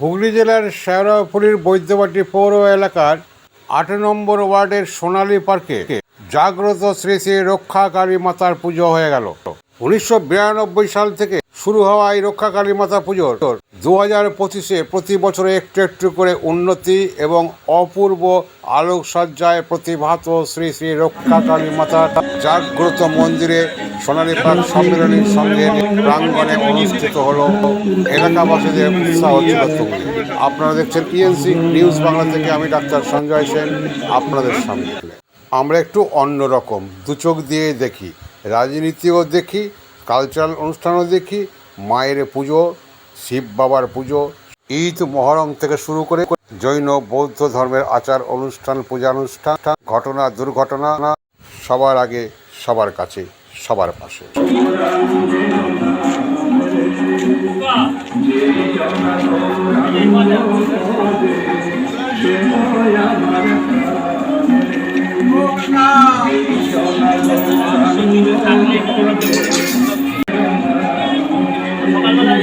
হুগলি জেলার শেওড়াফুলির বৈদ্যবাটি পৌর এলাকার আট নম্বর ওয়ার্ডের সোনালী পার্কে জাগ্রত শ্রী শ্রী রক্ষাকালী মাতার পুজো হয়ে গেল। উনিশশো বিরানব্বই সাল থেকে শুরু হওয়া এই রক্ষাকালী মাতা পুজোর দু হাজার পঁচিশে প্রতি বছরে একটু একটু করে উন্নতি এবং অপূর্ব আলোকসজ্জায় প্রতিভাত শ্রী শ্রী রক্ষাকালী মাতা জাগ্রত মন্দিরে সোনালী পার্ক সম্মেলনীর সঙ্গে প্রাঙ্গণে অনুষ্ঠিত হলো এলাকাবাসীদের উৎসাহ তুঙ্গে আপনারা দেখছেন ইএনসি নিউজ বাংলা থেকে আমি ডাক্তার সঞ্জয় সেন আপনাদের সামনে। আমরা একটু অন্যরকম দু চোখ দিয়ে দেখি। রাজনীতিও দেখি কালচারাল অনুষ্ঠানও দেখি, মায়ের পুজো, শিব বাবার পুজো, ঈদ মহরম থেকে শুরু করে জৈন বৌদ্ধ ধর্মের আচার অনুষ্ঠান পূজা অনুষ্ঠান ঘটনা, দুর্ঘটনা, সবার আগে সবার কাছে। সবার পাশে। সকালবেলা